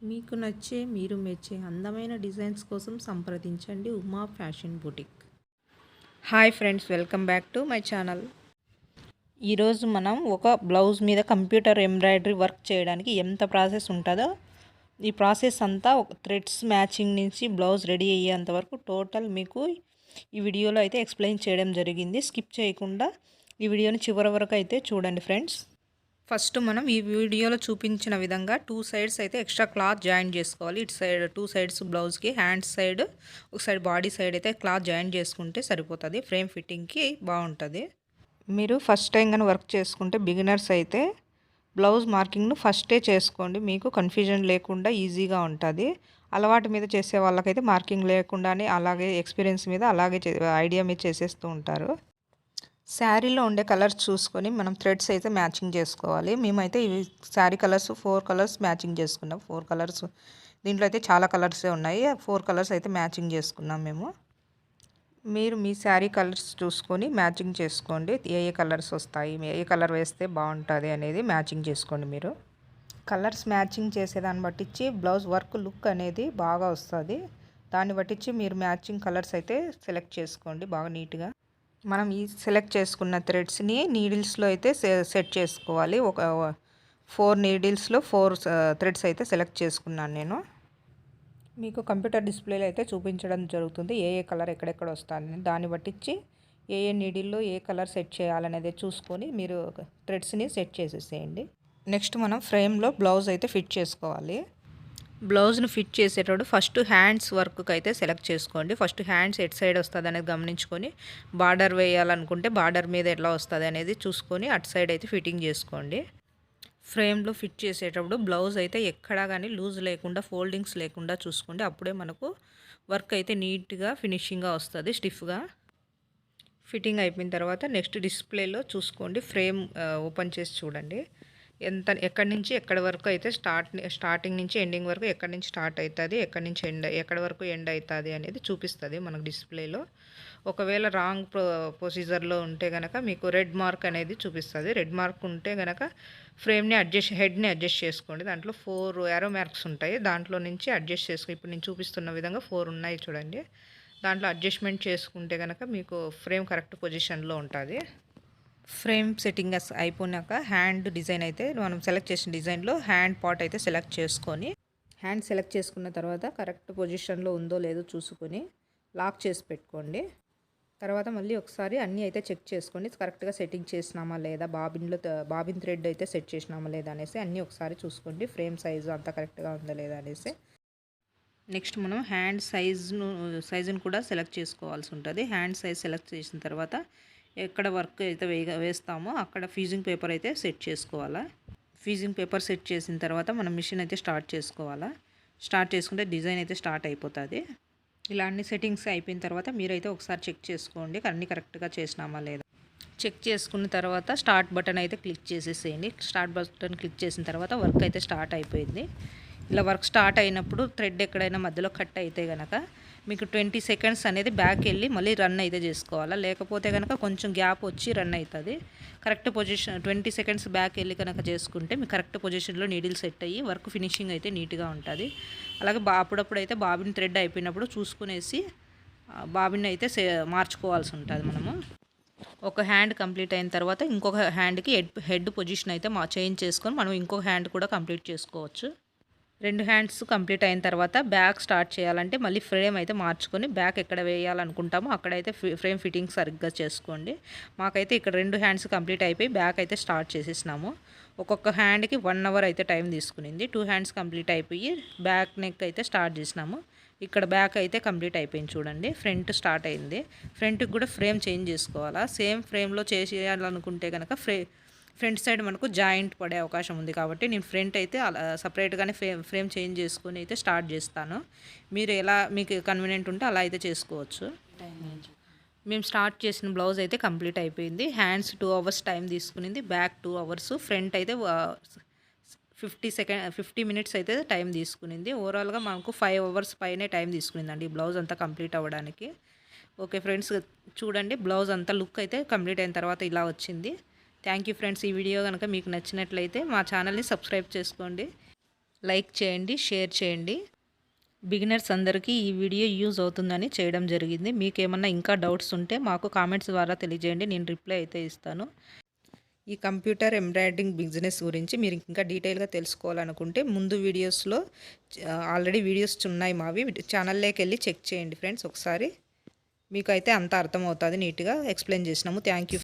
మీకు నచ్చే మీరు మెచ్చే అందమైన డిజైన్స్ కోసం సంప్రదించండి Uma fashion boutique. Hi friends welcome back to my channel. ఈరోజు మనం ఒక బ్లౌజ్ మీద కంప్యూటర్ ఎంబ్రాయిడరీ వర్క్ చేయడానికి ఎంత ప్రాసెస్ ఉంటుందో ఈ ప్రాసెస్ అంతా ఒక థ్రెడ్స్ మ్యాచింగ్ నుంచి బ్లౌజ్ రెడీ అయ్యేంత వరకు టోటల్ మీకు ఈ వీడియోలో అయితే ఎక్స్ప్లెయిన్ చేయడం జరిగింది. స్కిప్ చేయకుండా ఈ వీడియోని చివరి వరకు అయితే చూడండి ఫ్రెండ్స్. ఫస్ట్ మనం ఈ వీడియోలో చూపించిన విధంగా టూ సైడ్స్ అయితే ఎక్స్ట్రా క్లాత్ జాయిన్ చేసుకోవాలి. ఇటు సైడ్ టూ సైడ్స్ బ్లౌజ్కి హ్యాండ్ సైడ్ ఒక సైడ్ బాడీ సైడ్ అయితే క్లాత్ జాయిన్ చేసుకుంటే సరిపోతుంది. ఫ్రేమ్ ఫిట్టింగ్కి బాగుంటుంది. మీరు ఫస్ట్ టైం కానీ వర్క్ చేసుకుంటే బిగినర్స్ అయితే బ్లౌజ్ మార్కింగ్ను ఫస్టే చేసుకోండి. మీకు కన్ఫ్యూజన్ లేకుండా ఈజీగా ఉంటుంది. అలవాటు మీద చేసే వాళ్ళకైతే మార్కింగ్ లేకుండానే అలాగే ఎక్స్పీరియన్స్ మీద అలాగే ఐడియా మీద చేసేస్తూ ఉంటారు. శారీలో ఉండే కలర్స్ చూసుకొని మనం థ్రెడ్స్ అయితే మ్యాచింగ్ చేసుకోవాలి. మేమైతే ఇవి sari colours four colours matching చేసుకున్నాం. Four colours. దీంట్లో అయితే చాలా కలర్సే ఉన్నాయి. ఫోర్ కలర్స్ అయితే మ్యాచింగ్ చేసుకున్నాం మేము. మీరు మీ శారీ కలర్స్ చూసుకొని మ్యాచింగ్ చేసుకోండి. ఏ ఏ కలర్స్ వస్తాయి? ఏ కలర్ వేస్తే బాగుంటుంది అనేది మ్యాచింగ్ చేసుకోండి మీరు. కలర్స్ మ్యాచింగ్ చేసేదాన్ని బట్టించి బ్లౌజ్ వర్క్ లుక్ అనేది బాగా వస్తుంది. దాన్ని బట్టించి మీరు మ్యాచింగ్ కలర్స్ అయితే సెలెక్ట్ చేసుకోండి బాగా నీట్గా. మనం ఈ సెలెక్ట్ చేసుకున్న థ్రెడ్స్ని నీడిల్స్లో అయితే సెట్ చేసుకోవాలి. ఒక ఫోర్ నీడిల్స్లో ఫోర్ థ్రెడ్స్ అయితే సెలెక్ట్ చేసుకున్నాను నేను. మీకు కంప్యూటర్ డిస్ప్లేలో అయితే చూపించడం జరుగుతుంది. ఏ ఏ కలర్ ఎక్కడెక్కడ వస్తాయని దాన్ని బట్టించి ఏ ఏ నీడిల్లో ఏ కలర్ సెట్ చేయాలనేది చూసుకొని మీరు థ్రెడ్స్ని సెట్ చేసేసేయండి. నెక్స్ట్ మనం ఫ్రేమ్లో బ్లౌజ్ అయితే ఫిట్ చేసుకోవాలి. బ్లౌజ్ను ఫిట్ చేసేటప్పుడు ఫస్ట్ హ్యాండ్స్ వర్క్కి అయితే సెలెక్ట్ చేసుకోండి. ఫస్ట్ హ్యాండ్స్ ఎట్ సైడ్ వస్తుంది అనేది గమనించుకొని బార్డర్ వేయాలనుకుంటే బార్డర్ మీద ఎట్లా వస్తుంది అనేది చూసుకొని అటు సైడ్ అయితే ఫిట్టింగ్ చేసుకోండి. ఫ్రేమ్లో ఫిట్ చేసేటప్పుడు బ్లౌజ్ అయితే ఎక్కడా కానీ లూజ్ లేకుండా ఫోల్డింగ్స్ లేకుండా చూసుకోండి. అప్పుడే మనకు వర్క్ అయితే నీట్గా ఫినిషింగ్గా వస్తుంది స్టిఫ్గా. ఫిట్టింగ్ అయిపోయిన తర్వాత నెక్స్ట్ డిస్ప్లేలో చూసుకోండి. ఫ్రేమ్ ఓపెన్ చేసి చూడండి. ఎంత ఎక్కడి నుంచి ఎక్కడి వరకు అయితే స్టార్ట్ స్టార్టింగ్ నుంచి ఎండింగ్ వరకు ఎక్కడి నుంచి స్టార్ట్ అవుతుంది ఎక్కడి నుంచి ఎండ్ ఎక్కడి వరకు ఎండ్ అవుతుంది అనేది చూపిస్తుంది మనకు డిస్ప్లేలో. ఒకవేళ రాంగ్ ప్రొ ప్రొసీజర్లో ఉంటే కనుక మీకు రెడ్ మార్క్ అనేది చూపిస్తుంది. రెడ్ మార్క్ ఉంటే కనుక ఫ్రేమ్ని అడ్జస్ట్ హెడ్ని అడ్జస్ట్ చేసుకోండి. దాంట్లో ఫోర్ యారో మార్క్స్ ఉంటాయి. దాంట్లో నుంచి అడ్జస్ట్ చేసుకో ఇప్పుడు నేను చూపిస్తున్న విధంగా ఫోర్ ఉన్నాయి చూడండి. దాంట్లో అడ్జస్ట్మెంట్ చేసుకుంటే కనుక మీకు ఫ్రేమ్ కరెక్ట్ పొజిషన్లో ఉంటుంది. ఫ్రేమ్ సెట్టింగ్ అయిపోయినాక హ్యాండ్ డిజైన్ అయితే మనం సెలెక్ట్ చేసిన డిజైన్లో హ్యాండ్ పార్ట్ అయితే సెలెక్ట్ చేసుకొని హ్యాండ్ సెలెక్ట్ చేసుకున్న తర్వాత కరెక్ట్ పొజిషన్లో ఉందో లేదో చూసుకొని లాక్ చేసి పెట్టుకోండి. తర్వాత మళ్ళీ ఒకసారి అన్నీ అయితే చెక్ చేసుకోండి కరెక్ట్గా సెట్టింగ్ చేసినామా లేదా బాబిన్లో బాబిన్ థ్రెడ్ అయితే సెట్ చేసినామా లేదా అనేసి అన్నీ ఒకసారి చూసుకోండి. ఫ్రేమ్ సైజు అంతా కరెక్ట్గా ఉందా లేదా అనేసి. నెక్స్ట్ మనం హ్యాండ్ సైజును సైజును కూడా సెలెక్ట్ చేసుకోవాల్సి ఉంటుంది. హ్యాండ్ సైజ్ సెలెక్ట్ చేసిన తర్వాత ఎక్కడ వర్క్ అయితే వేగ వేస్తామో అక్కడ ఫీజింగ్ పేపర్ అయితే సెట్ చేసుకోవాలా. ఫీజింగ్ పేపర్ సెట్ చేసిన తర్వాత మనం మిషన్ అయితే స్టార్ట్ చేసుకోవాలా. స్టార్ట్ చేసుకుంటే డిజైన్ అయితే స్టార్ట్ అయిపోతుంది. ఇలా అన్ని సెట్టింగ్స్ అయిపోయిన తర్వాత మీరైతే ఒకసారి చెక్ చేసుకోండి అన్ని కరెక్ట్గా చేసినామా లేదా. చెక్ చేసుకున్న తర్వాత స్టార్ట్ బటన్ అయితే క్లిక్ చేసేసేయండి. స్టార్ట్ బటన్ క్లిక్ చేసిన తర్వాత వర్క్ అయితే స్టార్ట్ అయిపోయింది. ఇలా వర్క్ స్టార్ట్ అయినప్పుడు థ్రెడ్ ఎక్కడైనా మధ్యలో కట్ అయితే కనుక మీకు ట్వంటీ సెకండ్స్ అనేది బ్యాక్ వెళ్ళి మళ్ళీ రన్ అయితే చేసుకోవాలా? లేకపోతే కనుక కొంచెం గ్యాప్ వచ్చి రన్ అవుతుంది. Correct position twenty seconds back వెళ్ళి కనుక చేసుకుంటే మీకు కరెక్ట్ పొజిషన్లో నీడిల్ సెట్ అయ్యి వర్క్ ఫినిషింగ్ అయితే నీట్గా ఉంటుంది. అలాగే బా అప్పుడప్పుడు అయితే బాబిన్ థ్రెడ్ అయిపోయినప్పుడు చూసుకునేసి బాబిన్ అయితే మార్చుకోవాల్సి ఉంటుంది మనము. ఒక హ్యాండ్ కంప్లీట్ అయిన తర్వాత ఇంకొక హ్యాండ్కి హెడ్ హెడ్ పొజిషన్ అయితే మా చేంజ్ చేసుకొని మనం ఇంకొక హ్యాండ్ కూడా కంప్లీట్ చేసుకోవచ్చు. రెండు హ్యాండ్స్ కంప్లీట్ అయిన తర్వాత బ్యాక్ స్టార్ట్ చేయాలంటే మళ్ళీ ఫ్రేమ్ అయితే మార్చుకొని బ్యాక్ ఎక్కడ వేయాలనుకుంటామో అక్కడైతే ఫ్రేమ్ ఫిట్టింగ్ సరిగ్గా చేసుకోండి. మాకైతే ఇక్కడ రెండు హ్యాండ్స్ కంప్లీట్ అయిపోయి బ్యాక్ అయితే స్టార్ట్ చేసేసినాము. ఒక్కొక్క హ్యాండ్కి వన్ అవర్ అయితే టైం తీసుకునింది. టూ హ్యాండ్స్ కంప్లీట్ అయిపోయి బ్యాక్ నెక్ అయితే స్టార్ట్ చేసినాము. ఇక్కడ బ్యాక్ అయితే కంప్లీట్ అయిపోయింది చూడండి. ఫ్రంట్ స్టార్ట్ అయింది. ఫ్రంట్కి కూడా ఫ్రేమ్ చేంజ్ చేసుకోవాలా? సేమ్ ఫ్రేమ్లో చేసేయాలనుకుంటే కనుక ఫ్రే ఫ్రంట్ సైడ్ మనకు జాయింట్ పడే అవకాశం ఉంది కాబట్టి నేను ఫ్రంట్ అయితే అలా సపరేట్గానే ఫ్రేమ్ ఫ్రేమ్ చేంజ్ చేసుకుని అయితే స్టార్ట్ చేస్తాను. మీరు ఎలా మీకు కన్వీనియంట్ ఉంటే అలా అయితే చేసుకోవచ్చు. మేము స్టార్ట్ చేసిన బ్లౌజ్ అయితే కంప్లీట్ అయిపోయింది. హ్యాండ్స్ టూ అవర్స్ టైం తీసుకునింది. బ్యాక్ టూ అవర్స్ ఫ్రంట్ అయితే ఫిఫ్టీ సెకండ్ ఫిఫ్టీ మినిట్స్ అయితే టైం తీసుకునింది. ఓవరాల్గా మనకు ఫైవ్ అవర్స్ పైనే టైం తీసుకునిందండి ఈ బ్లౌజ్ అంతా కంప్లీట్ అవ్వడానికి. ఓకే ఫ్రెండ్స్ చూడండి బ్లౌజ్ అంతా లుక్ అయితే కంప్లీట్ అయిన తర్వాత ఇలా వచ్చింది. థ్యాంక్ యూ ఫ్రెండ్స్ ఈ వీడియో కనుక మీకు నచ్చినట్లయితే మా ఛానల్ని సబ్స్క్రైబ్ చేసుకోండి. లైక్ చేయండి షేర్ చేయండి. బిగినర్స్ అందరికీ ఈ వీడియో యూజ్ అవుతుందని చేయడం జరిగింది. మీకు ఏమన్నా ఇంకా డౌట్స్ ఉంటే మాకు కామెంట్స్ ద్వారా తెలియజేయండి. నేను రిప్లై అయితే ఇస్తాను. ఈ కంప్యూటర్ ఎంబ్రాయిడరింగ్ బిజినెస్ గురించి మీరు ఇంకా డీటెయిల్గా తెలుసుకోవాలనుకుంటే ముందు వీడియోస్లో ఆల్రెడీ వీడియోస్ ఉన్నాయి మావి. ఛానల్లోకి వెళ్ళి చెక్ చేయండి ఫ్రెండ్స్ ఒకసారి. మీకు అయితే అంత అర్థమవుతుంది నీట్గా ఎక్స్ప్లెయిన్ చేసినాము. Thank you